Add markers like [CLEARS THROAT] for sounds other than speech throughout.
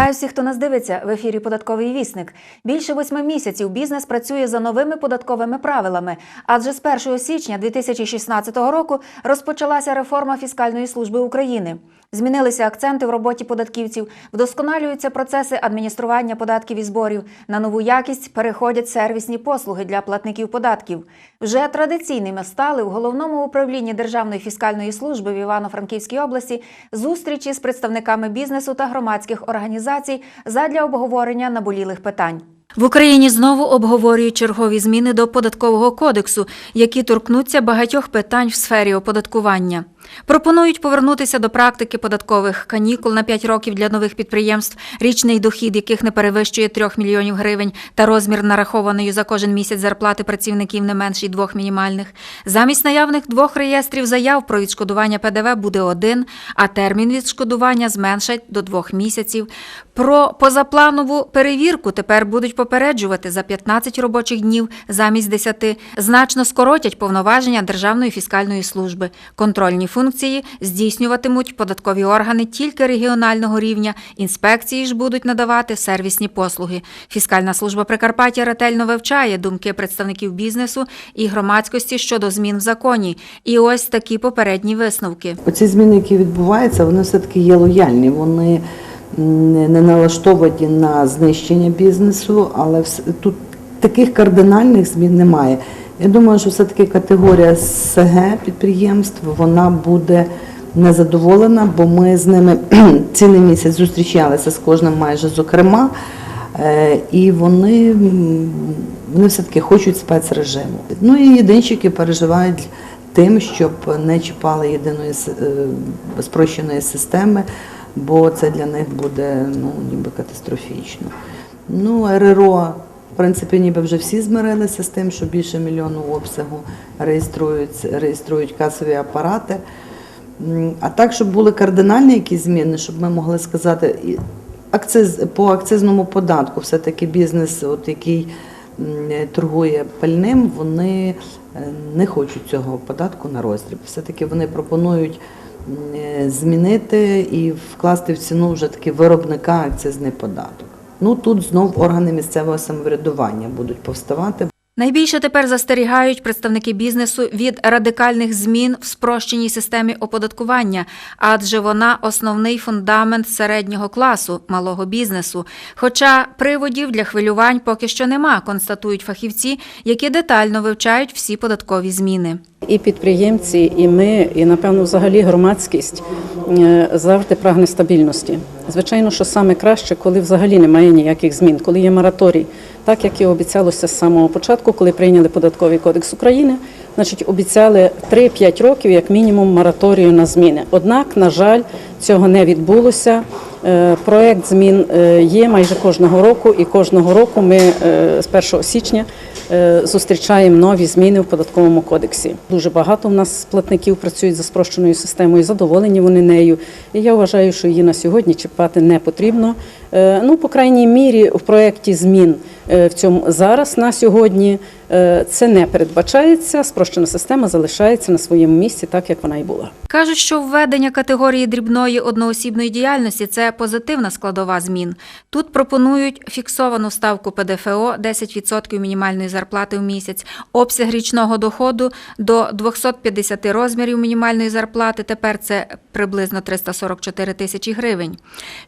Вітаю всіх, хто нас дивиться в ефірі Податковий вісник. Більше восьми місяців бізнес працює за новими податковими правилами. Адже з 1 січня 2016 року розпочалася реформа фіскальної служби України. Змінилися акценти в роботі податківців, вдосконалюються процеси адміністрування податків і зборів. На нову якість переходять сервісні послуги для платників податків. Вже традиційними стали в головному управлінні Державної фіскальної служби в Івано-Франківській області зустрічі з представниками бізнесу та громадських організацій задля обговорення наболілих питань. В Україні знову обговорюють чергові зміни до податкового кодексу, які торкнуться багатьох питань в сфері оподаткування. Пропонують повернутися до практики податкових канікул на 5 років для нових підприємств, річний дохід яких не перевищує 3 мільйонів гривень та розмір нарахованої за кожен місяць зарплати працівників не менший двох мінімальних. Замість наявних двох реєстрів заяв про відшкодування ПДВ буде один, а термін відшкодування зменшать до двох місяців. Про позапланову перевірку тепер будуть попереджувати за 15 робочих днів замість 10, значно скоротять повноваження Державної фіскальної служби. Контрольні функції здійснюватимуть податкові органи тільки регіонального рівня. Інспекції ж будуть надавати сервісні послуги. Фіскальна служба Прикарпаття ретельно вивчає думки представників бізнесу і громадськості щодо змін в законі. І ось такі попередні висновки. Оці зміни, які відбуваються, вони все-таки є лояльні. Вони не налаштовані на знищення бізнесу, але тут таких кардинальних змін немає. Я думаю, що все-таки категорія СГ підприємств вона буде незадоволена, бо ми з ними [CLEARS THROAT] цілий місяць зустрічалися з кожним майже зокрема. Е, І вони, вони все-таки хочуть спецрежиму. Ну і єдинщики переживають тим, щоб не чіпали єдиної е, спрощеної системи, бо це для них буде ну, ніби катастрофічно. Ну, РРО, в принципі, ніби вже всі змирилися з тим, що більше мільйону обсягу реєструють, реєструють касові апарати. А так, щоб були кардинальні якісь зміни, щоб ми могли сказати, акциз по акцизному податку, все-таки бізнес, от який торгує пальним, вони е, не хочуть цього податку на роздріб. Все-таки вони пропонують е, змінити і вкласти в ціну вже таки виробника акцизний податок. Ну тут знов органи місцевого самоврядування будуть повставати. Найбільше тепер застерігають представники бізнесу від радикальних змін в спрощеній системі оподаткування, адже вона основний фундамент середнього класу малого бізнесу. Хоча приводів для хвилювань поки що нема, констатують фахівці, які детально вивчають всі податкові зміни. І підприємці, і ми, і напевно, взагалі громадськість е, завжди прагне стабільності. Звичайно, що саме краще, коли взагалі немає ніяких змін, коли є мораторій, так як і обіцялося з самого початку, коли прийняли податковий кодекс України. Значить, обіцяли 3-5 років як мінімум мораторію на зміни. Однак, на жаль, цього не відбулося. Е, Проект змін е, є майже кожного року, і кожного року ми е, з 1 січня зустрічаємо нові зміни в податковому кодексі. Дуже багато в нас платників працюють за спрощеною системою, задоволені вони нею. І я вважаю, що її на сьогодні чіпати не потрібно. Ну, по крайній мірі, в проєкті змін в цьому зараз на сьогодні це не передбачається. Спрощена система залишається на своєму місці, так як вона і була. Кажуть, що введення категорії дрібної одноосібної діяльності це позитивна складова змін. Тут пропонують фіксовану ставку ПДФО 10% мінімальної зарплати в місяць, обсяг річного доходу до 250 розмірів мінімальної зарплати. Тепер це приблизно 344 тисячі гривень.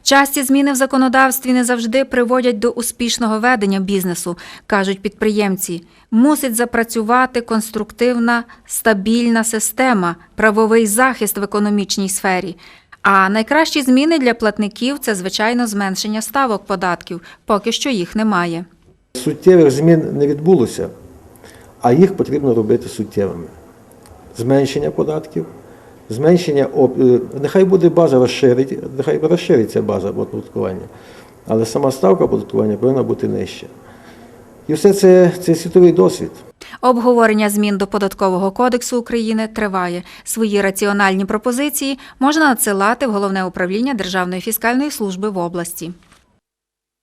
Часті зміни в законодавстві не завжди приводять до успішного ведення бізнесу, кажуть підприємці. Мусить запрацювати конструктивна, стабільна система, правовий захист в економічній сфері. А найкращі зміни для платників це, звичайно, зменшення ставок податків. Поки що їх немає. Суттєвих змін не відбулося, а їх потрібно робити суттєвими. Зменшення податків, зменшення е, нехай буде база розширить, нехай розшириться база оподаткування, але сама ставка оподаткування повинна бути нижча. І все це, це світовий досвід. Обговорення змін до податкового кодексу України триває. Свої раціональні пропозиції можна надсилати в головне управління Державної фіскальної служби в області.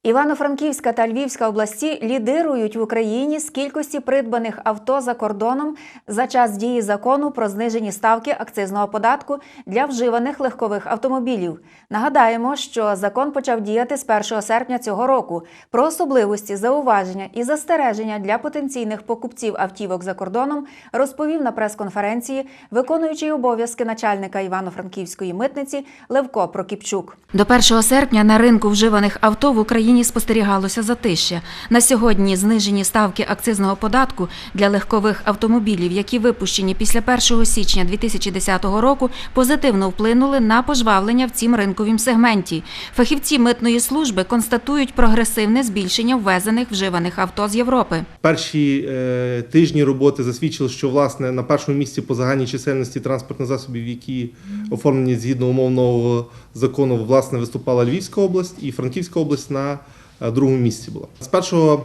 Івано-Франківська та Львівська області лідирують в Україні з кількості придбаних авто за кордоном за час дії закону про знижені ставки акцизного податку для вживаних легкових автомобілів. Нагадаємо, що закон почав діяти з 1 серпня цього року. Про особливості, зауваження і застереження для потенційних покупців автівок за кордоном розповів на прес-конференції виконуючий обов'язки начальника Івано-Франківської митниці Левко Прокіпчук. До 1 серпня на ринку вживаних авто в Україні спостерігалося затища. На сьогодні знижені ставки акцизного податку для легкових автомобілів, які випущені після 1 січня 2010 року, позитивно вплинули на пожвавлення в цім ринковім сегменті. Фахівці митної служби констатують прогресивне збільшення ввезених вживаних авто з Європи. Перші е, тижні роботи засвідчили, що власне на першому місці по загальній чисельності транспортних засобів, які оформлені згідно умов нового закону, власне виступала Львівська область і Франківська область на е, другому місці була. З 1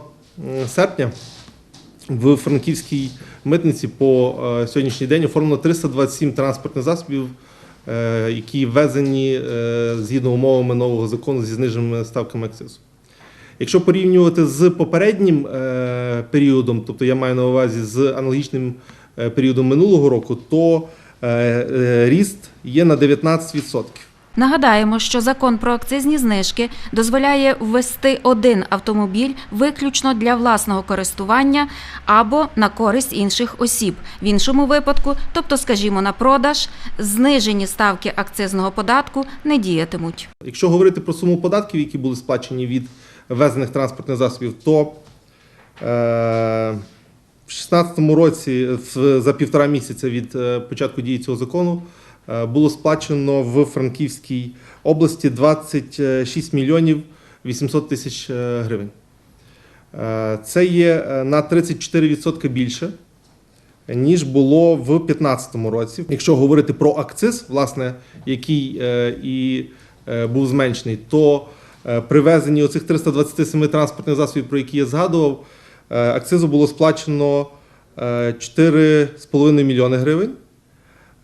серпня в Франківській митниці по е, сьогоднішній день оформлено 327 транспортних засобів, е, які ввезені згідно умовами нового закону зі зниженими ставками акцизу. Якщо порівнювати з попереднім періодом, тобто я маю на увазі з аналогічним періодом минулого року, то ріст є на 19%. Нагадаємо, що закон про акцизні знижки дозволяє ввести один автомобіль виключно для власного користування або на користь інших осіб. В іншому випадку, тобто, скажімо, на продаж, знижені ставки акцизного податку не діятимуть. Якщо говорити про суму податків, які були сплачені від ввезених транспортних засобів, то е, в 2016 році, за півтора місяця від е, початку дії цього закону, було сплачено в Франківській області 26 мільйонів 800 тисяч е, гривень. Е, Це є е, на 34% більше, ніж було в 2015 році. Якщо говорити про акциз, власне, який е, і е, був зменшений, то е, при везенні оцих 327 транспортних засобів, про які я згадував, е, акцизу було сплачено е, 4,5 мільйони гривень.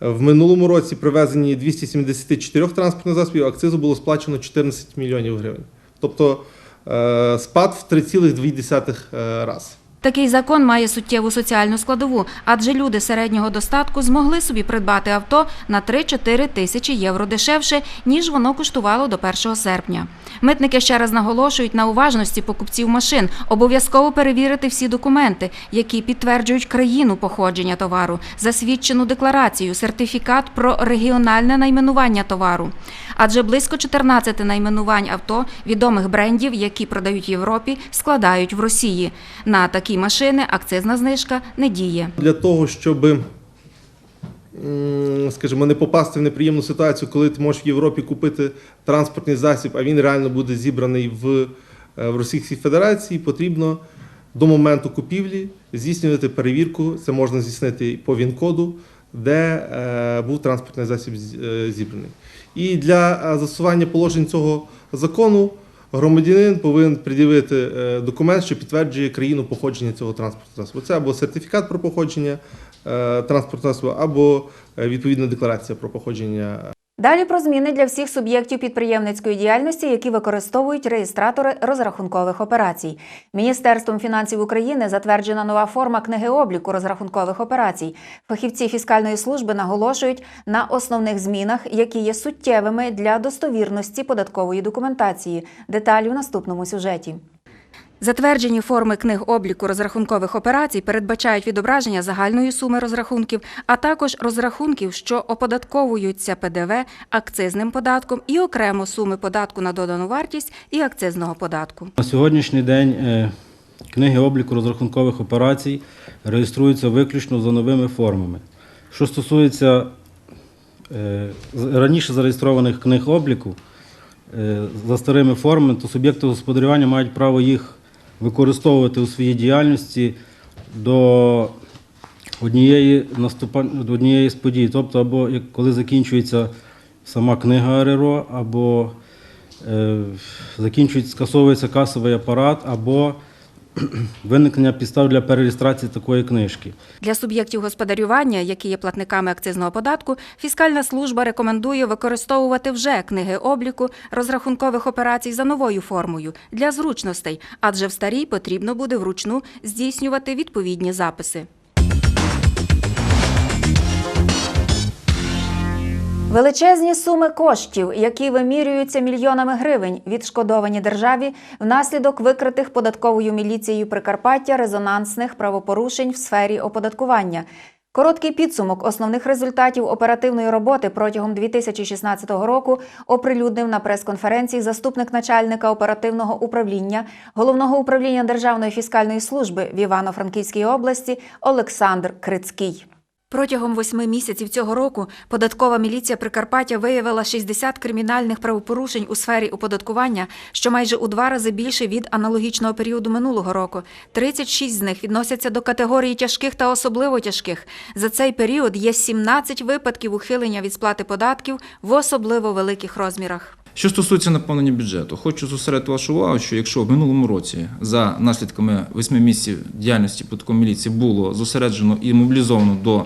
В минулому році привезені 274 транспортних засобів акцизу було сплачено 14 мільйонів гривень. Тобто е, спад в 3,2 е, раз. Такий закон має суттєву соціальну складову, адже люди середнього достатку змогли собі придбати авто на 3-4 тисячі євро дешевше, ніж воно коштувало до 1 серпня. Митники ще раз наголошують на уважності покупців машин, обов'язково перевірити всі документи, які підтверджують країну походження товару, засвідчену декларацію, сертифікат про регіональне найменування товару. Адже близько 14 найменувань авто відомих брендів, які продають в Європі, складають в Росії. На такі машини акцизна знижка не діє. Для того, щоб, скажімо, не попасти в неприємну ситуацію, коли ти можеш в Європі купити транспортний засіб, а він реально буде зібраний в, е, в Російській Федерації, потрібно до моменту купівлі здійснювати перевірку. Це можна здійснити по ВІН-коду, де е, був транспортний засіб е, зібраний. І для е, застосування положень цього закону громадянин повинен пред'явити е, документ, що підтверджує країну походження цього транспортного засобу. Це або сертифікат про походження е, транспортного засобу, або е, відповідна декларація про походження Далі про зміни для всіх суб'єктів підприємницької діяльності, які використовують реєстратори розрахункових операцій. Міністерством фінансів України затверджена нова форма книги обліку розрахункових операцій. Фахівці фіскальної служби наголошують на основних змінах, які є суттєвими для достовірності податкової документації. Деталі у наступному сюжеті. Затверджені форми книг обліку розрахункових операцій передбачають відображення загальної суми розрахунків, а також розрахунків, що оподатковуються ПДВ, акцизним податком і окремо суми податку на додану вартість і акцизного податку. На сьогоднішній день е, книги обліку розрахункових операцій реєструються виключно за новими формами. Що стосується е, раніше зареєстрованих книг обліку е, за старими формами, то суб'єкти господарювання мають право їх використовувати у своїй діяльності до однієї, наступа... до однієї з подій. Тобто, або коли закінчується сама книга РРО, або е, закінчується, скасовується касовий апарат, або [CLEARS THROAT] виникнення підстав для перереєстрації такої книжки. Для суб'єктів господарювання, які є платниками акцизного податку, фіскальна служба рекомендує використовувати вже книги обліку розрахункових операцій за новою формою для зручностей, адже в старій потрібно буде вручну здійснювати відповідні записи. Величезні суми коштів, які вимірюються мільйонами гривень, відшкодовані державі внаслідок викритих податковою міліцією Прикарпаття резонансних правопорушень в сфері оподаткування. Короткий підсумок основних результатів оперативної роботи протягом 2016 року оприлюднив на прес-конференції заступник начальника оперативного управління головного управління Державної фіскальної служби в Івано-Франківській області Олександр Крицький. Протягом восьми місяців цього року податкова міліція Прикарпаття виявила 60 кримінальних правопорушень у сфері оподаткування, що майже у два рази більше від аналогічного періоду минулого року. 36 з них відносяться до категорії тяжких та особливо тяжких. За цей період є 17 випадків ухилення від сплати податків в особливо великих розмірах. Що стосується наповнення бюджету, хочу зосередити вашу увагу, що якщо в минулому році за наслідками восьми місяців діяльності податкової міліції було зосереджено і мобілізовано до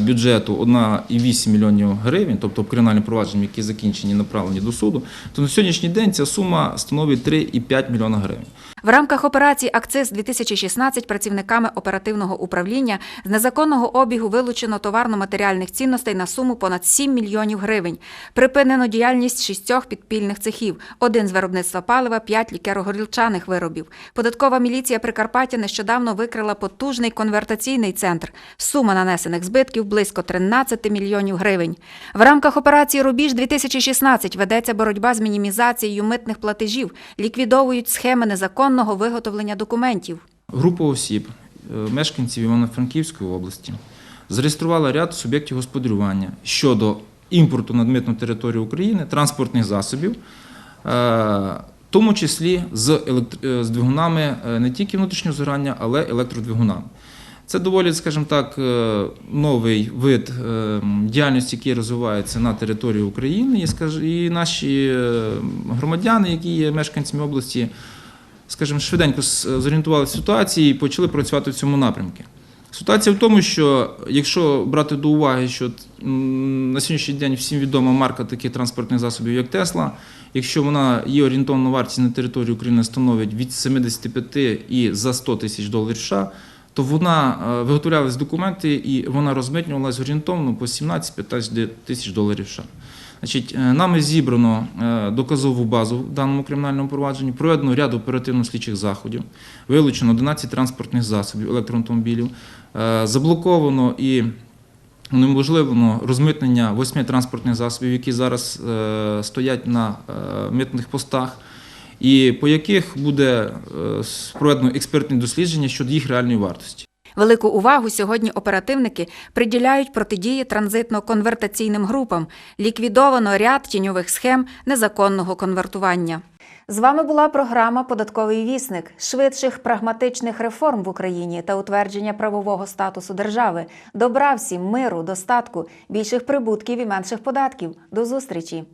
бюджету 1,8 мільйонів гривень, тобто кримінальні провадження, які закінчені і направлені до суду, то на сьогоднішній день ця сума становить 3,5 мільйона гривень. В рамках операції Акциз 2016 працівниками оперативного управління з незаконного обігу вилучено товарно-матеріальних цінностей на суму понад 7 мільйонів гривень. Припинено діяльність шістьох підпільних цехів: один з виробництва палива, п'ять лікеро-горілчаних виробів. Податкова міліція Прикарпаття нещодавно викрила потужний конвертаційний центр. Сума нанесених збитків близько 13 мільйонів гривень. В рамках операції Рубіж 2016 ведеться боротьба з мінімізацією митних платежів, ліквідовують схеми незаконного виготовлення документів. Група осіб, е, мешканців Івано-Франківської області, зареєструвала ряд суб'єктів господарювання щодо імпорту на митну територію України транспортних засобів, е, в тому числі з, електр- е, з двигунами не тільки внутрішнього згорання, але електродвигунами. Це доволі, скажімо так, новий вид діяльності, який розвивається на території України, і, наші громадяни, які є мешканцями області, скажімо, швиденько с- зорієнтувалися в ситуації і почали працювати в цьому напрямку. Ситуація в тому, що якщо брати до уваги, що на сьогоднішній день всім відома марка таких транспортних засобів, як Тесла, якщо вона її орієнтовна вартість на території України становить від 75 і за 100 тисяч доларів США, то вона е, виготовлялись документи і вона розмитнювалась орієнтовно по 17-15 тисяч доларів США. Значить, е, нами зібрано е, доказову базу в даному кримінальному провадженні, проведено ряд оперативно-слідчих заходів, вилучено 11 транспортних засобів електроавтомобілів, е, заблоковано і унеможливлено розмитнення восьми транспортних засобів, які зараз стоять на митних постах, і по яких буде проведено експертне дослідження щодо їх реальної вартості. Велику увагу сьогодні оперативники приділяють протидії транзитно-конвертаційним групам. Ліквідовано ряд тіньових схем незаконного конвертування. З вами була програма Податковий вісник швидших прагматичних реформ в Україні та утвердження правового статусу держави. Добра всім, миру, достатку, більших прибутків і менших податків. До зустрічі!